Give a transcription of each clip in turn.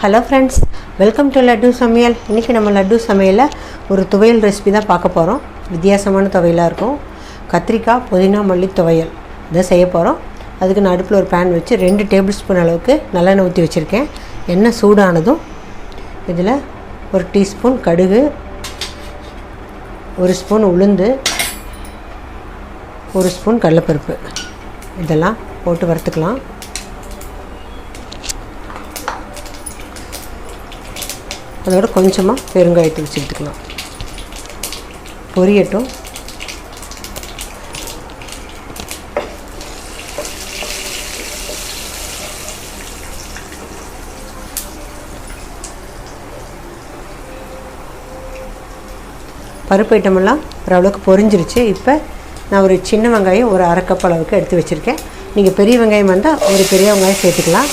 Hello friends welcome to Laddu Samayal இன்றைக்கி நம்ம லட்டு சமையலில் ஒரு துவையல் ரெசிபி தான் பார்க்க போகிறோம் வித்தியாசமான துவையலாக இருக்கும். கத்திரிக்காய் புதினா மல்லி துவையல். இதை செய்ய போகிறோம் அதுக்கு நான் அடுப்பில் ஒரு பேன் வச்சு ரெண்டு டேபிள் ஸ்பூன் அளவுக்கு நல்லெண்ணெய் ஊற்றி வச்சுருக்கேன். எண்ணெய் சூடானதும் இதில் ஒரு டீஸ்பூன் கடுகு ஒரு ஸ்பூன் உளுந்து ஒரு ஸ்பூன் கடலைப்பருப்பு இதெல்லாம் போட்டு வறுத்துக்கலாம். அதோட கொஞ்சமாக பெருங்காயத்தை வச்சு எடுத்துக்கலாம். பொரியட்டும். பருப்பு ஐட்டமெல்லாம் ஓரளவுக்கு பொரிஞ்சிருச்சு. இப்போ நான் ஒரு சின்ன வெங்காயம் ஒரு அரைக்கப் அளவுக்கு எடுத்து வச்சுருக்கேன். நீங்கள் பெரிய வெங்காயம் வந்தால் ஒரு பெரிய வெங்காயம் சேர்த்துக்கலாம்.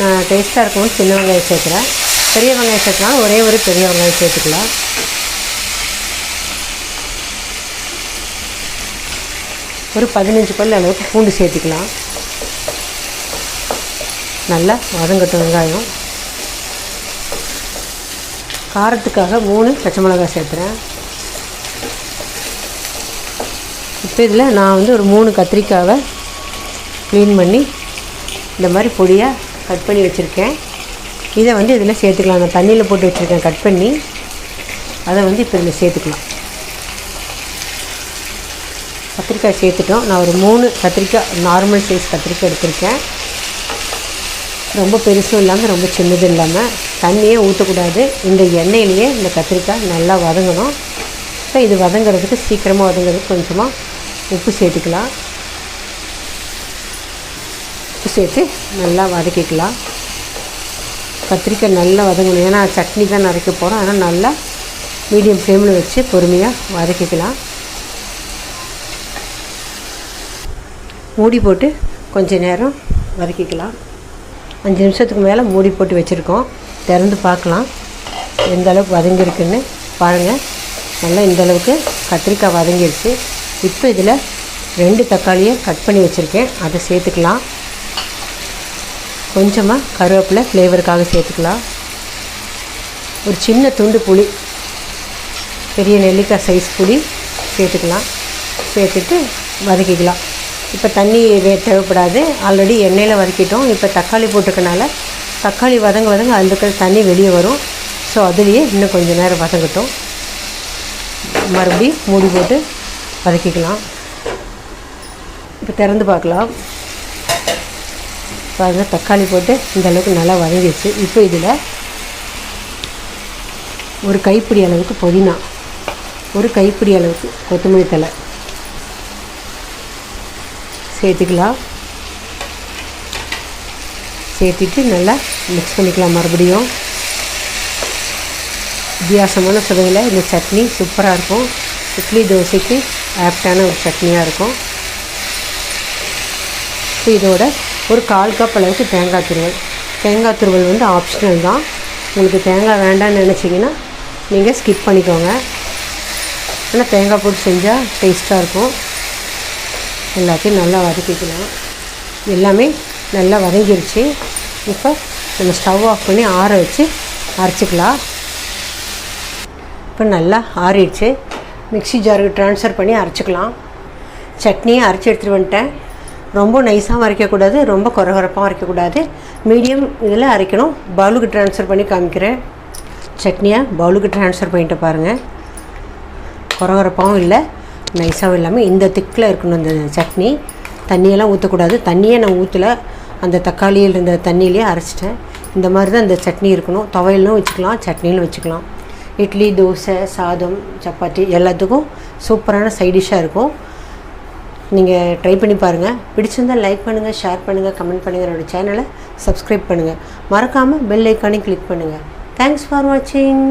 நான் டேஸ்ட்டாக இருக்கவும் சின்ன வெங்காயம் சேர்க்குறேன். பெரிய வெங்காயம் சேர்க்கலாம். ஒரே ஒரு பெரிய வெங்காயம் சேர்த்துக்கலாம். ஒரு பதினஞ்சு பல் அளவுக்கு பூண்டு சேர்த்துக்கலாம். நல்லா வதங்கட்டும் வெங்காயம். காரத்துக்காக மூணு பச்சை மிளகாய் சேர்த்துறேன். இப்போ இதில் நான் வந்து ஒரு மூணு கத்திரிக்காவை க்ளீன் பண்ணி இந்த மாதிரி பொடியாக கட் பண்ணி வச்சுருக்கேன். இதை வந்து இதில் சேர்த்துக்கலாம். நான் தண்ணியில் போட்டு வச்சுருக்கேன். கட் பண்ணி அதை வந்து இப்போ இதில் சேர்த்துக்கலாம். கத்திரிக்காய் சேர்த்துட்டோம். நான் ஒரு மூணு கத்திரிக்காய் நார்மல் சைஸ் கத்திரிக்காய் எடுத்திருக்கேன். ரொம்ப பெருசும் இல்லாமல் ரொம்ப சின்னதும் இல்லாமல் தண்ணியே ஊற்றக்கூடாது. இந்த எண்ணெயிலேயே இந்த கத்திரிக்காய் நல்லா வதங்கணும். இப்போ இது வதங்கிறதுக்கு சீக்கிரமாக வதங்கிறதுக்கு கொஞ்சமாக உப்பு சேர்த்துக்கலாம். உப்பு சேர்த்து நல்லா வதக்கிக்கலாம். கத்திரிக்காய் நல்லா வதங்கணும். ஏன்னா சட்னி தான் நறுக்க போகிறோம் ஆனால் நல்லா மீடியம் ஃப்ளேமில் வச்சு பொறுமையாக வதக்கிக்கலாம். மூடி போட்டு கொஞ்ச நேரம் வதக்கிக்கலாம். அஞ்சு நிமிஷத்துக்கு மேலே மூடி போட்டு வச்சுருக்கோம். திறந்து பார்க்கலாம். எந்த அளவுக்கு வதங்கியிருக்குன்னு பாருங்கள் நல்லா இந்த அளவுக்கு கத்திரிக்காய் வதங்கிருச்சு. இப்போ இதில் ரெண்டு தக்காளியை கட் பண்ணி வச்சுருக்கேன். அதை சேர்த்துக்கலாம். கொஞ்சமாக கருவேப்பிலை ஃப்ளேவருக்காக சேர்த்துக்கலாம். ஒரு சின்ன துண்டு புளி பெரிய நெல்லிக்காய் சைஸ் புளி சேர்த்துக்கலாம். சேர்த்துட்டு வதக்கிக்கலாம். இப்போ தண்ணி வே தேவைப்படாது. ஆல்ரெடி எண்ணெயில் வதக்கிட்டோம். இப்போ தக்காளி போட்டுக்கனால தக்காளி வதங்க வதங்க அதுக்கு தண்ணி வெளியே வரும். ஸோ அதுலேயே இன்னும் கொஞ்சம் நேரம் வதங்கட்டும். மறுபடியும் மூடி போட்டு வதக்கிக்கலாம். இப்போ திறந்து பார்க்கலாம். பாருங்கள் தக்காளி போட்டு இந்த அளவுக்கு நல்லா வதங்கிடுச்சு. இப்போ இதில் ஒரு கைப்பிடி அளவுக்கு புதினா ஒரு கைப்பிடி அளவுக்கு கொத்தமல்லி தலை சேர்த்துக்கலாம். சேர்த்துட்டு நல்லா மிக்ஸ் பண்ணிக்கலாம் மறுபடியும். வித்தியாசமான சுவையில் இந்த சட்னி சூப்பராக இருக்கும். இட்லி தோசைக்கு ஆப்டான ஒரு சட்னியாக இருக்கும். இப்போ இதோட ஒரு கால் கப் அளவுக்கு தேங்காய் துருவல். தேங்காய் துருவல் வந்து ஆப்ஷனல் தான். உங்களுக்கு தேங்காய் வேண்டாம்னு நினச்சிங்கன்னா நீங்கள் ஸ்கிப் பண்ணிக்கோங்க. ஆனால் தேங்காய் போட்டு செஞ்சால் டேஸ்ட்டாக இருக்கும். எல்லாத்தையும் நல்லா வதக்கிக்கலாம். எல்லாமே நல்லா வதங்கிருச்சு. இப்போ நம்ம ஸ்டவ் ஆஃப் பண்ணி ஆற வச்சு அரைச்சிக்கலாம். இப்போ நல்லா ஆறிடுச்சு. மிக்ஸி ஜாருக்கு ட்ரான்ஸ்ஃபர் பண்ணி அரைச்சிக்கலாம். சட்னியை அரைச்சி எடுத்துகிட்டு வந்துட்டேன். ரொம்ப நைஸாகவும் அரைக்கக்கூடாது ரொம்ப குறகுறப்பாகவும் அரைக்கக்கூடாது. மீடியம் இதில் அரைக்கணும். பவுலுக்கு ட்ரான்ஸ்ஃபர் பண்ணி காமிக்கிறேன். சட்னியாக பவுலுக்கு ட்ரான்ஸ்ஃபர் பண்ணிட்டு பாருங்கள் குறகுறப்பாகவும் இல்லை நைஸாகவும் இல்லாமல் இந்த திக்கில் இருக்கணும் இந்த சட்னி. தண்ணியெல்லாம் ஊற்றக்கூடாது தண்ணியே நான் ஊற்றலை அந்த தக்காளியில் இருந்த தண்ணியிலே அரைச்சிட்டேன். இந்த மாதிரி தான் இந்த சட்னி இருக்கணும். துவையலும் வச்சுக்கலாம் சட்னியிலும் வச்சுக்கலாம். இட்லி தோசை சாதம் சப்பாத்தி எல்லாத்துக்கும் சூப்பரான சைடிஷ்ஷாக இருக்கும். நீங்கள் ட்ரை பண்ணி பாருங்கள் பிடிச்சிருந்தால் லைக் பண்ணுங்கள் ஷேர் பண்ணுங்கள் கமெண்ட் பண்ணுங்கள் என்னோடய சேனலை சப்ஸ்கிரைப் பண்ணுங்கள் மறக்காமல் பெல் ஐக்கானே கிளிக் பண்ணுங்கள் தேங்க்ஸ் ஃபார் வாட்சிங்